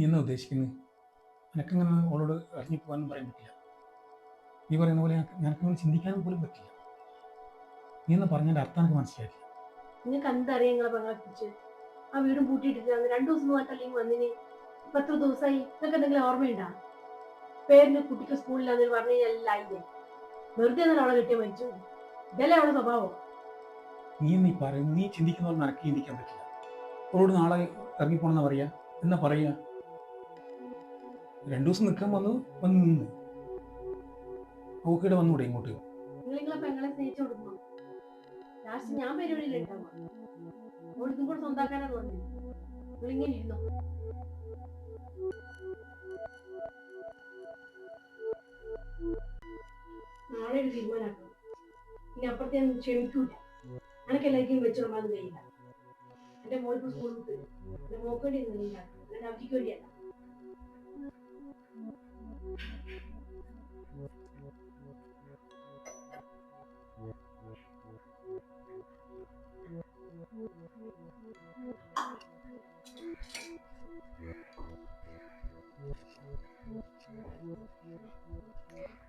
നീ എന്നാ ഉദ്ദേശിക്കുന്നത് നിനക്കങ്ങനെ അവളോട് ഇറങ്ങി പോകാനും പറയാൻ പറ്റില്ല? നീ പറയുന്ന പോലെ നിനക്കങ്ങനെ ചിന്തിക്കാനും പോലും പറ്റില്ല. നീ എന്ന് പറഞ്ഞതിന്റെ അർത്ഥം എനിക്ക് മനസ്സിലാക്കി നിങ്ങൾക്ക് എന്തറിയാം നിങ്ങളെ ആ വീടും പൂട്ടിയിട്ടില്ല രണ്ടു ദിവസം പോകാത്തല്ലെങ്കിൽ വന്നിന് പത്ത് ദിവസമായി നിങ്ങൾക്ക് എന്തെങ്കിലും ഓർമ്മയുണ്ടാ? പേരിന് കുട്ടിക്ക് സ്കൂളിലാന്ന് പറഞ്ഞു കഴിഞ്ഞാൽ എല്ലാം വെറുതെ എന്നാൽ അവളെ കിട്ടിയ മരിച്ചു. ഇതല്ലേ അവളെ സ്വഭാവം? നീ നീ പറയും നീ ചിന്തിക്കുന്നവർ നടക്കി ചിന്തിക്കാൻ പറ്റില്ല. അവളോട് നാളെ ഇറങ്ങിപ്പോണെന്നാ പറയാ. എന്നാ പറയാ? രണ്ടു ദിവസം നിൽക്കാൻ വന്നു വന്ന് നിന്ന്. ഓക്കേടെ വന്നൂടെ ഇങ്ങോട്ട്. ഞാൻ വെച്ചോളാൻ കഴിയില്ല. എന്റെ മോൾക്ക് സ്കൂളിൽ എന്റെ മോക്കേണ്ടി എന്റെ അവധിക്ക് വേണ്ടിയല്ല.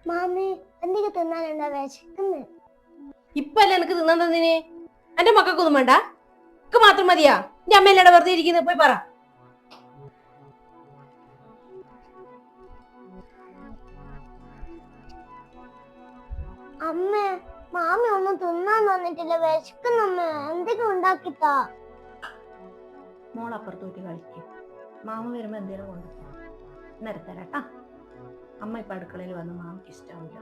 മാമി എന്തൊക്കെ തിന്നാനുണ്ടാ വിശക്കുന്നു? ഇപ്പൊ അല്ലേ എനിക്ക് തിന്നാൻ തന്നിന്? എന്റെ മക്കൾക്കൊന്നും വേണ്ട. എനിക്ക് മാത്രം മതിയാ. എന്റെ അമ്മയല്ലേ വെറുതെ ഇരിക്കുന്നത് പോയി പറ. അമ്മ മാമി ഒന്നും തിന്നാൻ തന്നിട്ടില്ല വിശക്കുന്നമ്മ എന്തൊക്കെ ഉണ്ടാക്കിത്താ? മോൾ അപ്പുറത്തോട്ട് കളിക്കും. മാമ വരുമ്പോ എന്തേലും കൊണ്ടു നിരത്തരാട്ടാ അമ്മ ഇപ്പൊ അടുക്കളയിൽ വന്ന് മാമയ്ക്ക് ഇഷ്ടാവില്ല.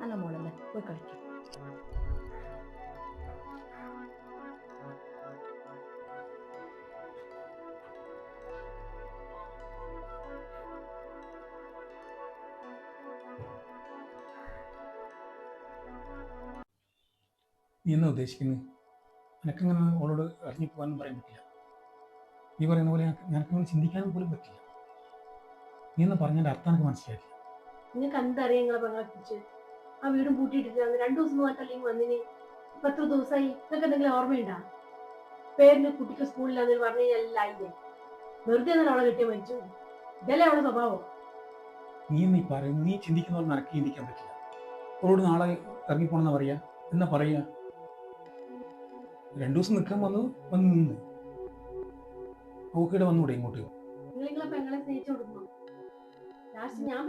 നല്ല മോളല്ലേ? പോയി കളിക്കും. നീ എന്നാ ഉദ്ദേശിക്കുന്നത് നിനക്കങ്ങനെ അവളോട് ഇറങ്ങി പോകാനും പറയാൻ പറ്റില്ല? നീ പറയുന്ന പോലെ നിനക്കങ്ങനെ ചിന്തിക്കാനും പോലും പറ്റില്ല. നീ എന്ന് പറഞ്ഞതിന്റെ അർത്ഥം എനിക്ക് മനസ്സിലാക്കി നിങ്ങൾക്ക് എന്തറിയാം നിങ്ങളെ പെങ്ങളെ കുറിച്ച് ആ വീടും പൂട്ടിയിട്ടില്ല രണ്ടു ദിവസം പോകാത്തല്ലെങ്കിൽ വന്നിന്. എത്ര ദിവസമായി? നിങ്ങൾക്ക് എന്തെങ്കിലും ഓർമ്മയുണ്ടാ? പേരിന് കുട്ടിക്ക് സ്കൂളിലാന്ന് പറഞ്ഞു കഴിഞ്ഞാൽ എല്ലാം ആയില്ലേ? വെറുതെ എന്നാൽ അവളെ കെട്ടിയ മരിച്ചു ഇതല്ലേ അവളെ സ്വഭാവം? നീ നീ പറയും നീ ചിന്തിക്കുന്നവർ നടക്കി ചിന്തിക്കാൻ പറ്റില്ല. അവളോട് നാളെ ഇറങ്ങിപ്പോണെന്നാ പറയാ. എന്നാ പറയാ? രണ്ടു ദിവസം നിൽക്കാൻ വന്നു വന്ന് നിന്ന്. ഓക്കെ വന്നൂടെ ഇങ്ങോട്ട്. ഞാൻ